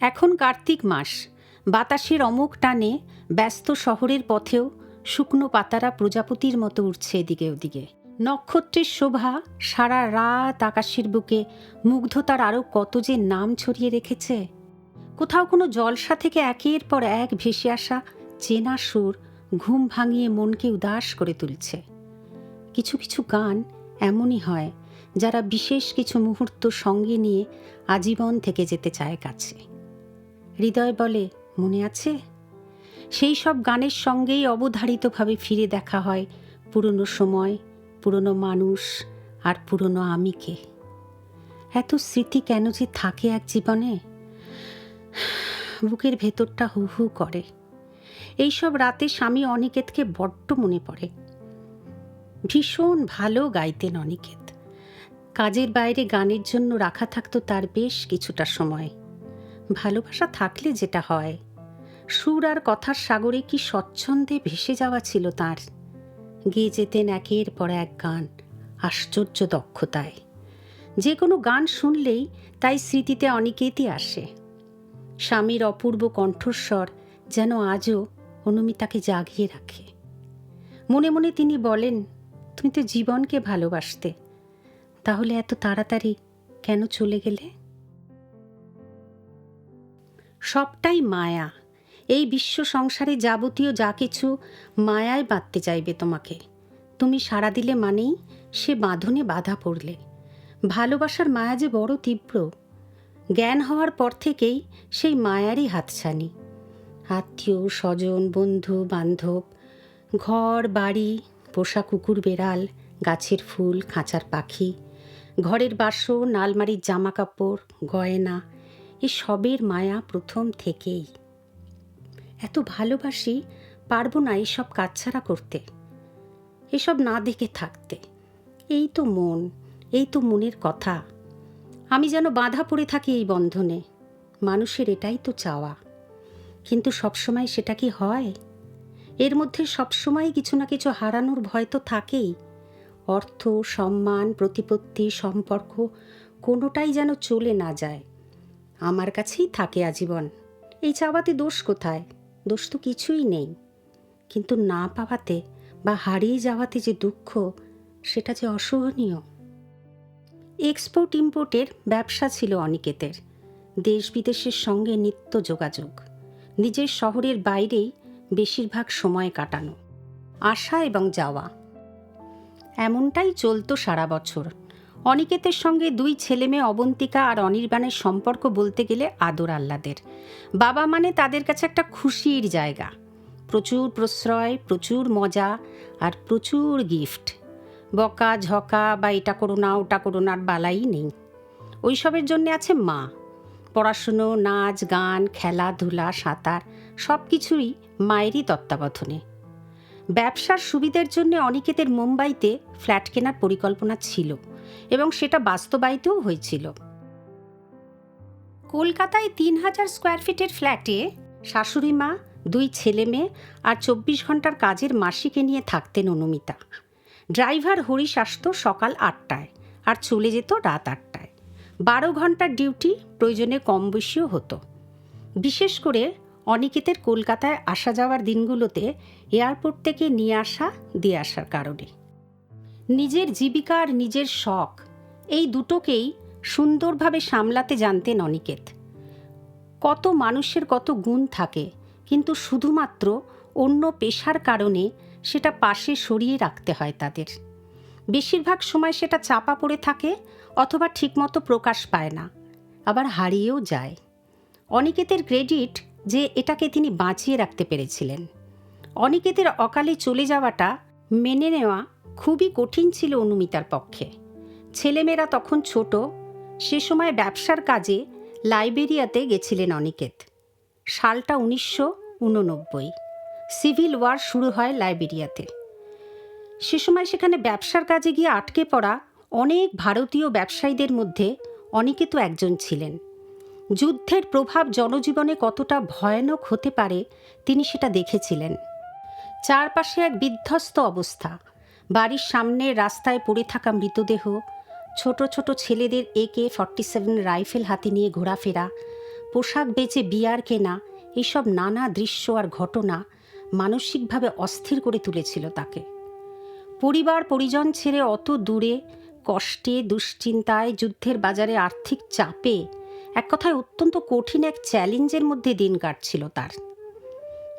এখন কার্তিক মাস। বাতাসের অমুক টানে ব্যস্ত শহরের পথেও শুকনো পাতারা প্রজাপতির মতো উঠছে এদিকে ওদিকে। নক্ষত্রের শোভা সারা রাত আকাশের বুকে, মুগ্ধতার আরও কত যে নাম ছড়িয়ে রেখেছে। কোথাও কোনো জলসা থেকে একের পর এক ভেসে আসা চেনা সুর ঘুম ভাঙিয়ে মনকে উদাস করে তুলছে। কিছু কিছু গান এমনই হয়, যারা বিশেষ কিছু মুহূর্ত সঙ্গে নিয়ে আজীবন থেকে যেতে চায় কাছে। হৃদয় বলে, মনে আছে? সেই সব গানের সঙ্গেই অবধারিতভাবে ফিরে দেখা হয় পুরনো সময়, পুরনো মানুষ আর পুরনো আমিকে। এত স্মৃতি কেন যে থাকে এক জীবনে? বুকের ভেতরটা হু হু করে। এইসব রাতে স্বামী অনিকেতকে বড্ড মনে পড়ে। ভীষণ ভালো গাইতেন অনিকেত। কাজের বাইরে গানের জন্য রাখা থাকতো তার বেশ কিছুটা সময়। ভালোবাসা থাকলে যেটা হয়। সুর আর কথার সাগরে কি স্বচ্ছন্দে ভেসে যাওয়া ছিল তার। গেয়ে যেতেন একের পর এক গান, আশ্চর্য দক্ষতায়। যে কোনো গান শুনলেই তাই স্মৃতিতে অনিকেতই আসে। স্বামীর অপূর্ব কণ্ঠস্বর যেন আজও অনুমিতাকে জাগিয়ে রাখে। মনে মনে তিনি বলেন, তুমি তো জীবনকে ভালোবাসতে। তাহলে এত তাড়াতাড়ি কেন চলে গেলে? সবটাই মায়া। এই বিশ্ব সংসারে যাবতীয় যা কিছু মায়ায় বাঁধতে চাইবে তোমাকে। তুমি সাড়া দিলে মানেই সে বাঁধনে বাধা পড়লে। ভালোবাসার মায়া যে বড় তীব্র। জ্ঞান হওয়ার পর থেকেই সেই মায়ারই হাতছানি। আত্মীয়, স্বজন, বন্ধু, বান্ধব, ঘর, বাড়ি, পোষা কুকুর, বেড়াল, গাছের ফুল, খাঁচার পাখি, ঘরের বাসন, আলমারির জামা কাপড়, গয়না এ সবের মায়া প্রথম থেকেই। এত ভালোবাসি পারব না এইসব কাজছাড়া করতে। এসব না দেখে থাকতে। এই তো মন, এই তো মনের কথা। আমি যেন বাধা পড়ে থাকি এই বন্ধনে। মানুষের এটাই তো চাওয়া। কিন্তু সবসময় সেটা কি হয়? এর মধ্যে সবসময় কিছু না কিছু হারানোর ভয় তো থাকেই। অর্থ, সম্মান, প্রতিপত্তি, সম্পর্ক কোনোটাই যেন চলে না যায়। আমার কাছেই থাকে আজীবন। এই চাওয়াতে দোষ কোথায়? দোষ তো কিছুই নেই। কিন্তু না পাওয়াতে বা হারিয়ে যাওয়াতে যে দুঃখ, সেটা যে অসহনীয়। এক্সপোর্ট ইম্পোর্টের ব্যবসা ছিল অনিকেতের। দেশ বিদেশের সঙ্গে নিত্য যোগাযোগ। নিজের শহরের বাইরেই বেশিরভাগ সময় কাটানো। আসা এবং যাওয়া। এমনটাই চলতো সারা বছর। অনিকেতের সঙ্গে দুই ছেলে মেয়ে অবন্তিকা আর অনির্বাণের সম্পর্ক বলতে গেলে আদর আহ্লাদের। বাবা মানে তাদের কাছে একটা খুশির জায়গা। প্রচুর প্রশ্রয়, প্রচুর মজা আর প্রচুর গিফট। বকা, ঝকা বা এটা করো না, ওটা করো না আর বালাই নেই। ওইসবের জন্যে আছে মা। পড়াশুনো, নাচ, গান, খেলাধুলা, সাঁতার সব কিছুই মায়েরই তত্ত্বাবধানে। ব্যবসার সুবিধের জন্য অনিকেতের মুম্বাইতে ফ্ল্যাট কেনার পরিকল্পনা ছিল। এবং সেটা বাস্তবায়িতও হয়েছিল। কলকাতায় তিন হাজার স্কোয়ার ফিটের ফ্ল্যাটে শাশুড়ি মা, দুই ছেলে মেয়ে আর চব্বিশ ঘণ্টার কাজের মাসিকে নিয়ে থাকতেন অনুমিতা। ড্রাইভার হরিশ আসতো সকাল আটটায় আর চলে যেত রাত আটটায়। বারো ঘণ্টার ডিউটি প্রয়োজনে কম বেশিও হতো। বিশেষ করে অনিকেতের কলকাতায় আসা যাওয়ার দিনগুলোতে এয়ারপোর্ট থেকে নিয়ে আসা, দিয়ে আসার কারণে। নিজের জীবিকা আর নিজের শখ। এই দুটোকেই সুন্দরভাবে সামলাতে জানতেন অনিকেত। কত মানুষের কত গুণ থাকে, কিন্তু শুধুমাত্র অন্য পেশার কারণে সেটা পাশে সরিয়ে রাখতে হয় তাদের। বেশিরভাগ সময় সেটা চাপা পড়ে থাকে অথবা ঠিকমতো প্রকাশ পায় না, আবার হারিয়েও যায়। অনিকেতের ক্রেডিট যে এটাকে তিনি বাঁচিয়ে রাখতে পেরেছিলেন। অনিকেতের অকালে চলে যাওয়াটা মেনে নেওয়া খুবই কঠিন ছিল অনুমিতার পক্ষে। ছেলেমেয়েরা তখন ছোট, সে সময় ব্যবসার কাজে লাইবেরিয়াতে গেছিলেন অনিকেত। সালটা উনিশশো উননব্বই, সিভিল ওয়ার শুরু হয় লাইবেরিয়াতে। সে সময় সেখানে ব্যবসার কাজে গিয়ে আটকে পড়া অনেক ভারতীয় ব্যবসায়ীদের মধ্যে অনিকেত একজন ছিলেন। যুদ্ধের প্রভাব জনজীবনে কতটা ভয়ানক হতে পারে তিনি সেটা দেখেছিলেন। চারপাশে এক বিধ্বস্ত অবস্থা বাড়ির সামনে রাস্তায় পড়ে থাকা মৃতদেহ, ছোট ছোট ছেলেদের একে ফর্টি সেভেন রাইফেল হাতে নিয়ে ঘোরাফেরা, পোশাক বেচে বিয়ার কেনা এইসব নানা দৃশ্য আর ঘটনা মানসিকভাবে অস্থির করে তুলেছিল তাকে। পরিবার পরিজন ছেড়ে অত দূরে কষ্টে, দুশ্চিন্তায়, যুদ্ধের বাজারে আর্থিক চাপে এক কথায় অত্যন্ত কঠিন এক চ্যালেঞ্জের মধ্যে দিন কাটছিল তার।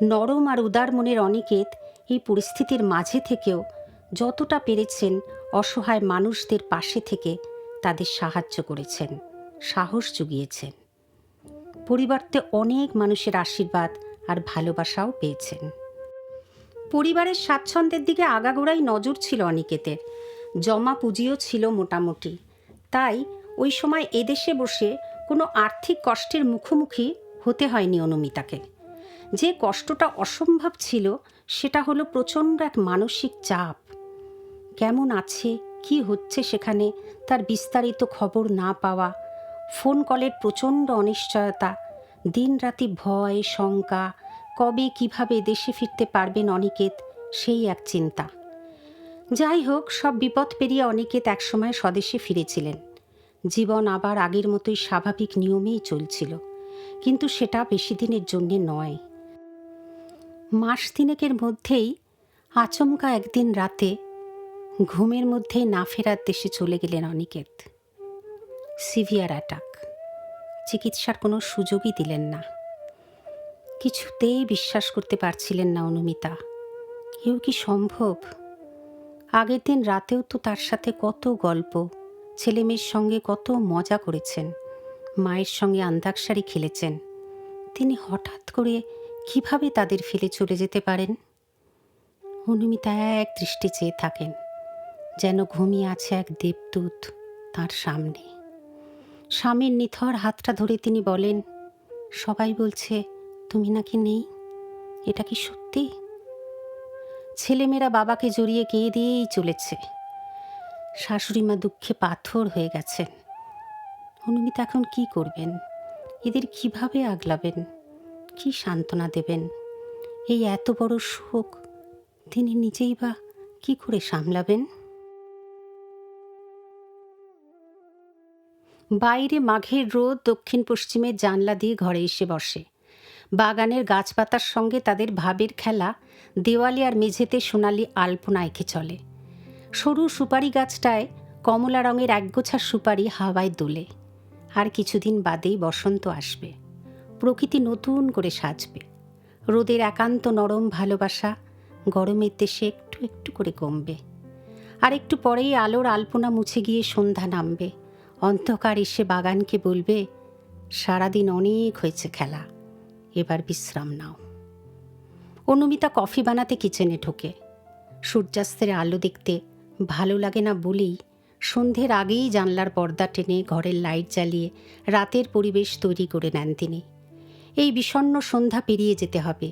নরম আর উদার মনের অনিকেত এই পরিস্থিতির মাঝে থেকেও যতটা পেরেছেন অসহায় মানুষদের পাশে থেকে তাদের সাহায্য করেছেন, সাহস জুগিয়েছেন। পরিবর্তে অনেক মানুষের আশীর্বাদ আর ভালোবাসাও পেয়েছেন। পরিবারের স্বাচ্ছন্দ্যের দিকে আগাগোড়াই নজর ছিল অনিকেতের। জমা পুঁজিও ছিল মোটামুটি। তাই ওই সময় এদেশে বসে কোনো আর্থিক কষ্টের মুখোমুখি হতে হয়নি অনুমিতাকে। যে কষ্টটা অসম্ভব ছিল সেটা হলো প্রচণ্ড এক মানসিক চাপ। কেমন আছে, কি হচ্ছে সেখানে তার বিস্তারিত খবর না পাওয়া। ফোন কলের প্রচণ্ড অনিশ্চয়তা। দিনরাতি ভয়, শঙ্কা, কবে কীভাবে দেশে ফিরতে পারবেন অনিকেত, সেই এক চিন্তা। যাই হোক, সব বিপদ পেরিয়ে অনিকেত একসময় স্বদেশে ফিরেছিলেন। জীবন আবার আগের মতোই স্বাভাবিক নিয়মেই চলছিল। কিন্তু সেটা বেশি দিনের জন্যে নয়। মাস তিনেকের মধ্যেই আচমকা একদিন রাতে ঘুমের মধ্যে না ফেরার দেশে চলে গেলেন অনিকেত। Severe attack. চিকিৎসার কোনো সুযোগই দিলেন না। কিছুতেই বিশ্বাস করতে পারছিলেন না অনুমিতা। এও কি সম্ভব? আগের দিন রাতেও তো তার সাথে কত গল্প, ছেলেমেয়ের সঙ্গে কত মজা করেছেন, মায়ের সঙ্গে আন্দাকসারি খেলেছেন। তিনি হঠাৎ করে কীভাবে তাদের ফেলে চলে যেতে পারেন? অনুমিতা এক দৃষ্টি চেয়ে থাকেন। যেন ঘুমিয়ে আছে এক দেবদূত তার সামনে। স্বামীর নিথর হাতটা ধরে তিনি বলেন, সবাই বলছে, তুমি নাকি নেই? এটা কি সত্যি? ছেলেমেয়েরা বাবাকে জড়িয়ে কেঁদে দিয়েই চলেছে। শাশুড়ি মা দুঃখে পাথর হয়ে গেছেন। অনুমিতা এখন কি করবেন? এদের কীভাবে আগলাবেন? কি সান্ত্বনা দেবেন? এই এত বড় শোক তিনি নিজেই বা কি করে সামলাবেন? বাইরে মাঘের রোদ দক্ষিণ পশ্চিমের জানলা দিয়ে ঘরে এসে বসে। বাগানের গাছপাতার সঙ্গে তাদের ভাবের খেলা, দেওয়ালি আর মেঝেতে সোনালি আলপনা এঁকে চলে। সরু সুপারি গাছটায় কমলা রঙের একগোছা সুপারি হাওয়ায় দোলে। আর কিছুদিন বাদেই বসন্ত আসবে। প্রকৃতি নতুন করে সাজবে। রোদের একান্ত নরম ভালোবাসা গরমের দেশে একটু একটু করে কমবে। আর একটু পরেই আলোর আলপনা মুছে গিয়ে সন্ধ্যা নামবে। অন্ধকার এসে বাগানকে বলবে, সারাদিন অনেক হয়েছে খেলা, এবার বিশ্রাম নাও। অনুমিতা কফি বানাতে কিচেনে ঢোকে। সূর্যাস্তের আলো দেখতে ভালো লাগে না বলেই সন্ধ্যের আগেই জানলার পর্দা টেনে ঘরের লাইট জ্বালিয়ে রাতের পরিবেশ তৈরি করে নেন তিনি। এই বিষণ্ণ সন্ধ্যা পেরিয়ে যেতে হবে।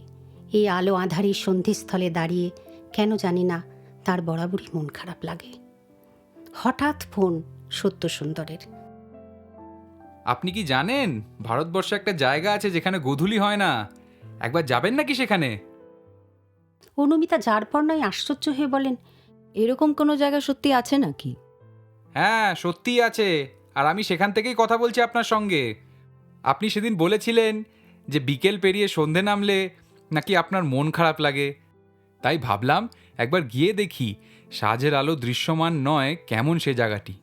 এই আলো আধারি সন্ধিস্থলে দাঁড়িয়ে কেন জানি না তার বরাবরই মন খারাপ লাগে। হঠাৎ ফোন সত্য সুন্দরের আপনি কি জানেন? ভারতবর্ষে একটা জায়গা আছে যেখানে গোধূলি হয় না। একবার যাবেন নাকি সেখানে? অনুমিতা যার পর নয় আশ্চর্য হয়ে বলেন এরকম কোনো জায়গা সত্যি আছে নাকি? হ্যাঁ সত্যিই আছে। আর আমি সেখান থেকেই কথা বলছি আপনার সঙ্গে। আপনি সেদিন বলেছিলেন যে বিকেল পেরিয়ে সন্ধে নামলে নাকি আপনার মন খারাপ লাগে। তাই ভাবলাম একবার গিয়ে দেখি সাজের আলো দৃশ্যমান নয় কেমন সে জায়গাটি।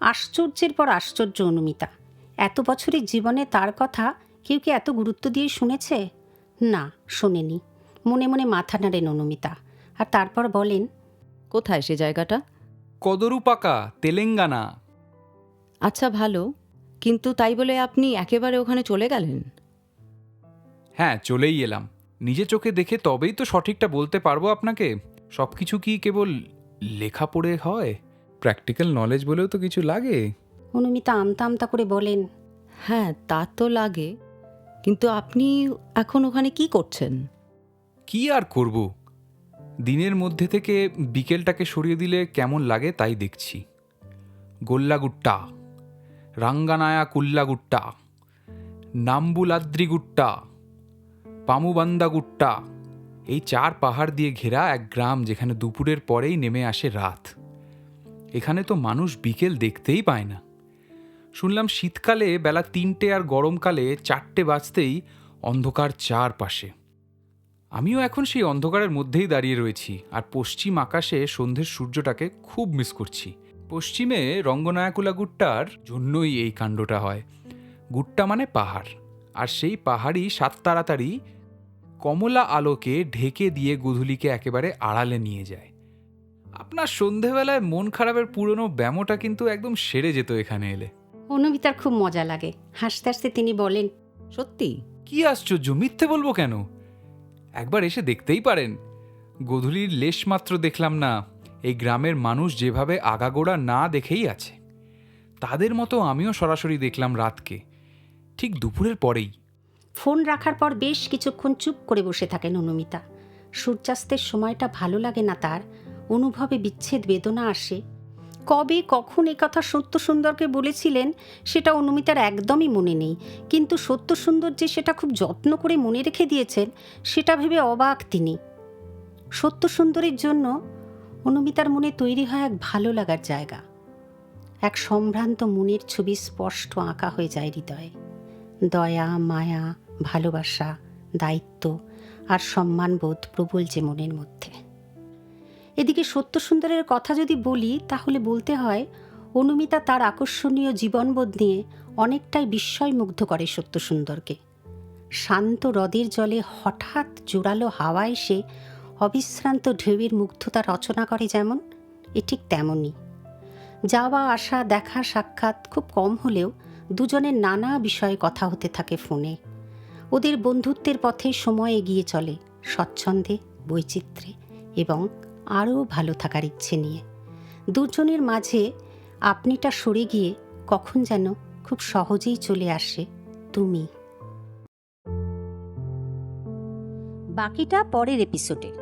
আশ্চর্যের পর আশ্চর্য অনুমিতা। এত বছরের জীবনে তার কথা কেউ কি এত গুরুত্ব দিয়ে শুনেছে? না শোনেনি। মনে মনে মাথা নাড়েন অনুমিতা আর তারপর বলেন কোথায় সে জায়গাটা? কদরুপাকা তেলেঙ্গানা। আচ্ছা ভালো। কিন্তু তাই বলে আপনি একেবারে ওখানে চলে গেলেন? হ্যাঁ চলেই এলাম। নিজে চোখে দেখে তবেই তো সঠিকটা বলতে পারব আপনাকে। সব কিছু কি কেবল লেখা পড়ে হয়? প্র্যাকটিক্যাল নলেজ বলেও তো কিছু লাগে? অনুমিতা আমতা আমতা করে বলেন হ্যাঁ তা তো লাগে। কিন্তু আপনি এখন ওখানে কি করছেন? কি আর করব? দিনের মধ্যে থেকে বিকেলটাকে সরিয়ে দিলে কেমন লাগে তাই দেখছি। গোল্লাগুট্টা রাঙ্গানায়া কুল্লাগুট্টা নাম্বুলাদ্রিগুট্টা পামুবান্দাগুট্টা এই চার পাহাড় দিয়ে ঘেরা এক গ্রাম যেখানে দুপুরের পরেই নেমে আসে রাত। এখানে তো মানুষ বিকেল দেখতেই পায় না। শুনলাম শীতকালে বেলা তিনটে আর গরমকালে চারটে বাজতেই অন্ধকার চারপাশে। আমিও এখন সেই অন্ধকারের মধ্যেই দাঁড়িয়ে রয়েছি আর পশ্চিম আকাশে সন্ধ্যের সূর্যটাকে খুব মিস করছি। পশ্চিমে রঙ্গনায়কুলা গুট্টার জন্যই এই কাণ্ডটা হয়। গুট্টা মানে পাহাড়, আর সেই পাহাড়ই সাত তাড়াতাড়ি কমলা আলোকে ঢেকে দিয়ে গুধুলিকে একেবারে আড়ালে নিয়ে যায়। আপনার সন্ধেবেলায় মন খারাপের পুরনো ব্যামোটা কিন্তু একদম সেরে যেত এখানে এলে। অনুমিতার খুব মজা লাগে। হাসতে হাসতে তিনি বলেন সত্যি? কি আশ্চর্য মিথ্যে বলব কেন? একবার এসে দেখতেই পারেন। গধূলির লেশ মাত্র দেখলাম না এই গ্রামের মানুষ যেভাবে আগাগোড়া না দেখেই আছে। তাদের মতো আমিও সরাসরি দেখলাম রাতকে। ঠিক দুপুরের পরেই। ফোন রাখার পর বেশ কিছুক্ষণ চুপ করে বসে থাকেন অনুমিতা। সূর্যাস্তের সময়টা ভালো লাগে না তার। অনুভবে বিচ্ছেদ বেদনা আসে। কবে, কখন এ কথা সত্য সুন্দরকে বলেছিলেন, সেটা অনুমিতার একদমই মনে নেই। কিন্তু সত্য সুন্দর যে সেটা খুব যত্ন করে মনে রেখে দিয়েছেন, সেটা ভেবে অবাক তিনি। সত্য সুন্দরের জন্য অনুমিতার মনে তৈরি হয় এক ভালো লাগার জায়গা। এক সম্ভ্রান্ত মনের ছবি স্পষ্ট আঁকা হয়ে যায় হৃদয়ে। দয়া, মায়া, ভালোবাসা, দায়িত্ব আর সম্মানবোধ প্রবল যে মনের মধ্যে। এদিকে সত্য সুন্দরের কথা যদি বলি, তাহলে বলতে হয়, অনুমিতা তার আকর্ষণীয় জীবনবোধ নিয়ে অনেকটাই বিস্ময়মুগ্ধ করে সত্য সুন্দরকে শান্ত হ্রদের জলে হঠাৎ জোরালো হাওয়া এসে অবিশ্রান্ত ঢেউয়ের মুগ্ধতা রচনা করে যেমন, এ ঠিক তেমনই। যাওয়া, আসা, দেখা, সাক্ষাৎ খুব কম হলেও দুজনের নানা বিষয়ে কথা হতে থাকে ফোনে। ওদের বন্ধুত্বের পথে সময় এগিয়ে চলে স্বচ্ছন্দে, বৈচিত্র্যে এবং আরও ভালো থাকার ইচ্ছে নিয়ে। দুজনের মাঝে আপনিটা সরে গিয়ে কখন যেন খুব সহজেই চলে আসে তুমি। বাকিটা পরের এপিসোডে